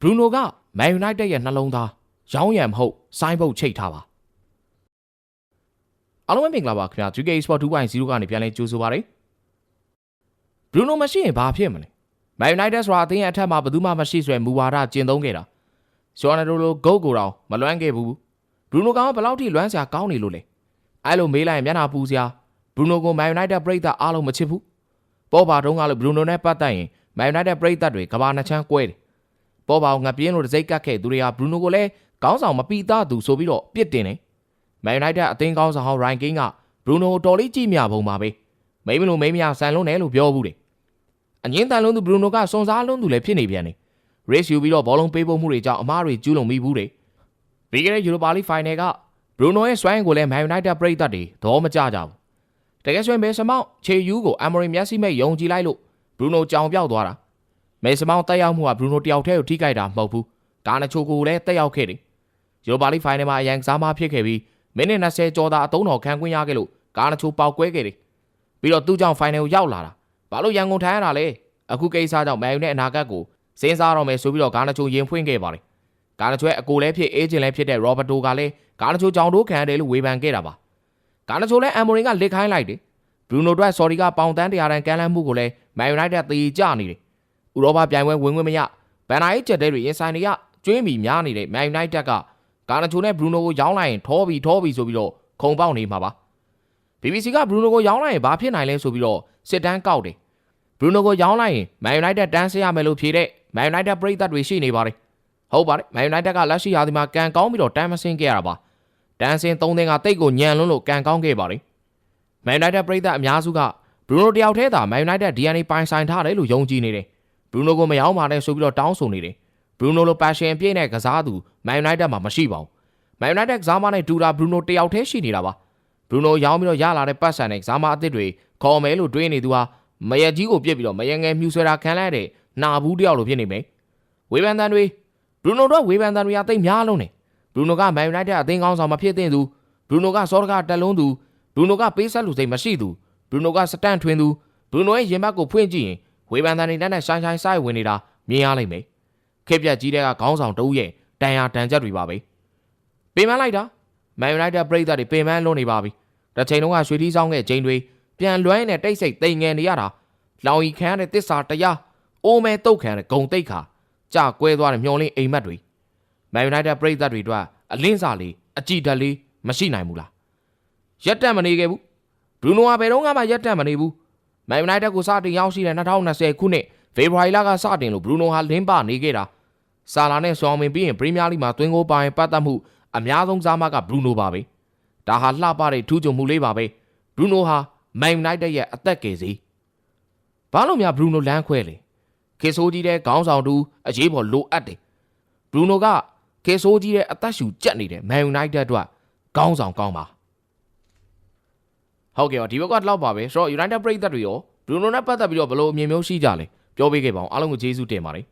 ဘရူနိုကမန်ယူနိုက်တက်ရဲ့နှလုံးသားရောင်းရံမဟုတ်ဆိုင်းဘုတ်ချိတ်ထားပါအားလုံးပဲမင်္ဂလာပါခင်ဗျာ UK Sport 2.0ကနေပြန်လဲကြိုးဆိုပါရစေဘရူနိုမရှိရင်ဘာဖြစ်မလဲမန်ယူနိုက်တက်ဆိုတာအသင်းရဲ့အထက်မှာဘယ်သူမှမရှိဆိုရယ်မူဝါဒကျင့်သုံးခဲ့တာဂျော်နယ်ဒိုလိုဂုတ်ကိုတော့မလွမ်းခဲ့ဘူးဘရူနိုကဘယ်လောက်ထိလွမ်းစရာကောင်းနေလို့လဲအဲ့လိုမေးလိုက်ရင်မျက်နှာပူစရာဘရူနိုကိုမန်ယူနိုက်တက်ပရိသတ်အားလုံးမချစ်ဘူးပေါ်ပါတုန်းကလို့ဘရူနိုနဲ့ပတ်သက်ရင်မန်ယူနိုက်တက်ပရိသတ်တွေကဘာနှစ်ချမ်းကွဲတယ် ပေါ်ပါအောင်ငါပြင်းလို့တစ်စိတ်ကတ်ခဲ့သူတွေကဘရူနိုကိုလည်းကောင်းဆောင်မပီသားသူဆိုပြီးတော့ပြစ်တင်တယ်။မန်ယူနိုက်တက်အသင်းကောင်းဆောင်ဟောင်းရိုင်ကင်းကဘရူနိုကိုတော်လေးကြည့်မြပုံပါပဲ။မိမလို့မိမရဆန်လုံးတယ်လို့ပြောဘူးတယ်။အငင်းတန်လုံးသူဘရူနိုကစွန်စားလုံးသူလည်းဖြစ်နေပြန်တယ်။ race ယူပြီးတော့ဘောလုံးပေးပို့မှုတွေကြောင့်အမားတွေကျူးလွန်မိဘူးတယ်။ပြီးခဲ့တဲ့ Europa League Final ကဘရူနိုရဲ့စွမ်းအင်ကိုလည်းမန်ယူနိုက်တက်ပရိသတ်တွေသဘောမကျကြဘူး။တကယ်ဆိုရင်ဘယ်စမောက်ခြေယူကိုအမိုရီမျက်စိမဲ့ယုံကြည်လိုက်လို့ဘရူနိုကြောင်ပြောက်သွားတာ။ မေစမောင်းတက်ရောက်မှုကဘရူနိုတယောက်တည်းကိုထိခိုက်တာမဟုတ်ဘူး။ဒါနဲ့ချိုကိုလည်းတက်ရောက်ခဲ့တယ်။ယူရိုပါလိဖိုင်နယ်မှာအရန်ကစားမဖြစ်ခဲ့ပြီးမိနစ်20ကျော်သာအသုံးတော်ခံခွင့်ရခဲ့လို့ကာနချိုပေါက်ကွဲခဲ့တယ်။ပြီးတော့သူ့ကြောင့်ဖိုင်နယ်ကိုရောက်လာတာ။ဘာလို့ရန်ကုန်ထိုင်ရတာလဲ။အခုကိစ္စကြောင့်မန်ယူနဲ့အနာဂတ်ကိုစဉ်းစားတော့မယ်ဆိုပြီးတော့ကာနချိုရင်ဖွင့်ခဲ့ပါတယ်။ကာနချိုရဲ့အကိုလည်းဖြစ်အေဂျင့်လည်းဖြစ်တဲ့ရောဘတ်တိုကလည်းကာနချိုကြောင်တိုးခံရတယ်လို့ဝေဖန်ခဲ့တာပါ။ကာနချိုလည်းအမ်မိုရင်ကလစ်ခိုင်းလိုက်တယ်။ဘရူနိုတို့ဆော်ဒီကပေါင်တန်းတရားတန်ကန်လန်းမှုကိုလည်းမန်ယူနိုက်တက်သေကြနေတယ်။ ဥရောပပြိုင်ပွဲဝင်ခွင့်မရဘန်နာရေးချက်တဲတွေရင်ဆိုင်နေရကျွင်းပြီးများနေတဲ့မန်ယူနိုက်တက်ကဂါနာချိုနဲ့ဘရူနိုကိုရောင်းလိုက်ရင်ထောပြီးထောပြီးဆိုပြီးတော့ခုံပေါက်နေမှာပါ BBC ကဘရူနိုကိုရောင်းလိုက်ရင်ဘာဖြစ်နိုင်လဲဆိုပြီးတော့စစ်တမ်းကောက်တယ်ဘရူနိုကိုရောင်းလိုက်ရင်မန်ယူနိုက်တက်တန်းဆရမယ်လို့ဖြေတဲ့မန်ယူနိုက်တက်ပရိသတ်တွေရှိနေပါတယ်ဟုတ်ပါတယ်မန်ယူနိုက်တက်ကလက်ရှိရာသီမှာကန်ကောင်းပြီးတော့တန်းမစင်းခဲ့ရတာပါတန်းစင်း၃သင်းကတိတ်ကိုညံလွန်းလို့ကန်ကောင်းခဲ့ပါတယ်မန်ယူနိုက်တက်ပရိသတ်အများစုကဘရူနိုတယောက်တည်းသာမန်ယူနိုက်တက် DNA ပိုင်ဆိုင်ထားတယ်လို့ယုံကြည်နေတယ် ဘရူနိုကိုမရောင်းပါနဲ့ဆိုပြီးတော့တောင်းဆိုနေတယ်ဘရူနိုလိုပါရှင်အပြည့်နဲ့ကစားသူမန်ယူနိုက်တက်မှာမရှိပါဘူးမန်ယူနိုက်တက်ကစားမနဲ့ဒူတာဘရူနိုတယောက်တည်းရှိနေတာပါဘရူနိုရောင်းပြီးတော့ရလာတဲ့ပတ်စံနဲ့ကစားမအသစ်တွေခေါ်မယ်လို့တွေးနေသူဟာမယက်ကြီးကိုပြစ်ပြီးတော့မယက်ငယ်မြူဆွဲတာခံလိုက်တဲ့နာဘူးတယောက်လိုဖြစ်နေမယ်ဝေဖန်တန်တွေဘရူနိုတော့ဝေဖန်တန်တွေကတိတ်များလုံးတယ်ဘရူနိုကမန်ယူနိုက်တက်အသင်းကောင်းဆောင်မဖြစ်သင့်သူဘရူနိုကစောတကတက်လုံးသူဘရူနိုကပေးဆက်လူစိတ်မရှိသူဘရူနိုကစတန့်ထွင်သူဘရူနိုရဲ့ရင်ဘတ်ကိုဖွင့်ကြည့်ရင် ဝေဖန်တန်တွေနဲ့နဲ့ဆိုင်ဆိုင်ဆိုင်ဝင်နေတာမြင်ရလိမ့်မယ်။ခေတ်ပြက်ကြီးတဲ့ကခေါင်းဆောင်တဦးရဲ့တန်ရာတန်ချက်တွေပါပဲ။ပင်မလိုက်တာမန်ယူနိုက်တက်ပရိသတ်တွေပင်မလွန်နေပါပြီ။တစ်ချိန်လုံးကရွှေထီးဆောင်တဲ့ဂျိန်တွေပြန်လွှမ်းနဲ့တိတ်ဆိတ်တိမ်ငယ်နေရတာလောင်ရီခမ်းတဲ့တစ္ဆာတရားအိုးမဲတုတ်ခံတဲ့ဂုံတိတ်ခါကြာကွဲသွားတဲ့မျောလင်းအိမ်မက်တွေမန်ယူနိုက်တက်ပရိသတ်တွေအတွက်အလင်းစာလေးအကြည်ဓာတ်လေးမရှိနိုင်ဘူးလား။ရက်တက်မနေခဲ့ဘူး။ဘရူနိုကဘယ်တော့မှရက်တက်မနေဘူး။ မန်ယူနိုက်တက်ကိုစတင်ရောက်ရှိတဲ့2020ခုနှစ်ဖေဖော်ဝါရီလကစတင်လို့ဘရူနိုဟာလင်းပနေခဲ့တာဆာလာနဲ့ဆောင်းမင်ပြီးရင်ပရီးမီးယားလိမှာသွင်းကိုပိုင်ပတ်သက်မှုအများဆုံးစားမကဘရူနိုပါပဲဒါဟာလှပတဲ့ထူးချွန်မှုလေးပါပဲဘရူနိုဟာမန်ယူနိုက်တက်ရဲ့အသက်ကယ်စီဘာလို့များဘရူနိုလမ်းခွဲလဲခေဆိုးကြီးတဲ့ခေါင်းဆောင်တူအရေးပေါ်လိုအပ်တယ်ဘရူနိုကခေဆိုးကြီးတဲ့အသက်ရှူကြက်နေတဲ့မန်ယူနိုက်တက်အတွက်ခေါင်းဆောင်ကောင်းပါ ဟုတ်ကဲ့ပါဒီဘက်ကလောက်ပါပဲဆိုတော့ United ပြည်သက်တွေရော Bruno နဲ့ပတ်သက်ပြီးတော့ဘယ်လိုအမြင်မျိုးရှိကြလဲပြောပေးခဲ့ပါအောင်အားလုံးကိုကျေးဇူးတင်ပါတယ်